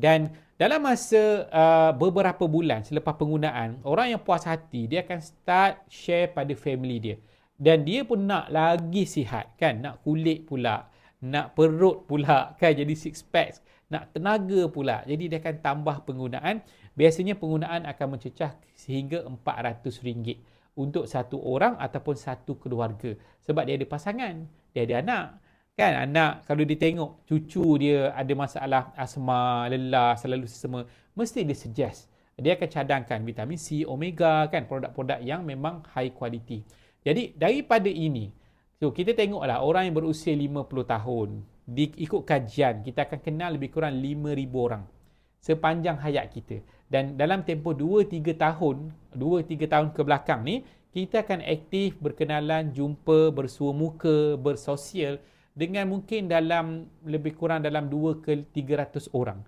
Dan dalam masa uh, beberapa bulan selepas penggunaan, orang yang puas hati, dia akan start share pada family dia. Dan dia pun nak lagi sihat kan, nak kulit pula, nak perut pula kan jadi six packs, nak tenaga pula. Jadi dia akan tambah penggunaan. Biasanya penggunaan akan mencecah sehingga RM400 untuk satu orang ataupun satu keluarga. Sebab dia ada pasangan, dia ada anak. Kan anak kalau dia tengok cucu dia ada masalah asma, lelah, selalu sesama, mesti dia suggest. Dia akan cadangkan vitamin C, omega kan, produk-produk yang memang high quality. Jadi daripada ini, so kita tengoklah orang yang berusia 50 tahun, di, ikut kajian, kita akan kenal lebih kurang 5,000 orang sepanjang hayat kita. Dan dalam tempoh 2-3 tahun, 2-3 tahun ke belakang ni, kita akan aktif berkenalan, jumpa, bersua muka, bersosial dengan mungkin dalam lebih kurang dalam 2 ke 300 orang.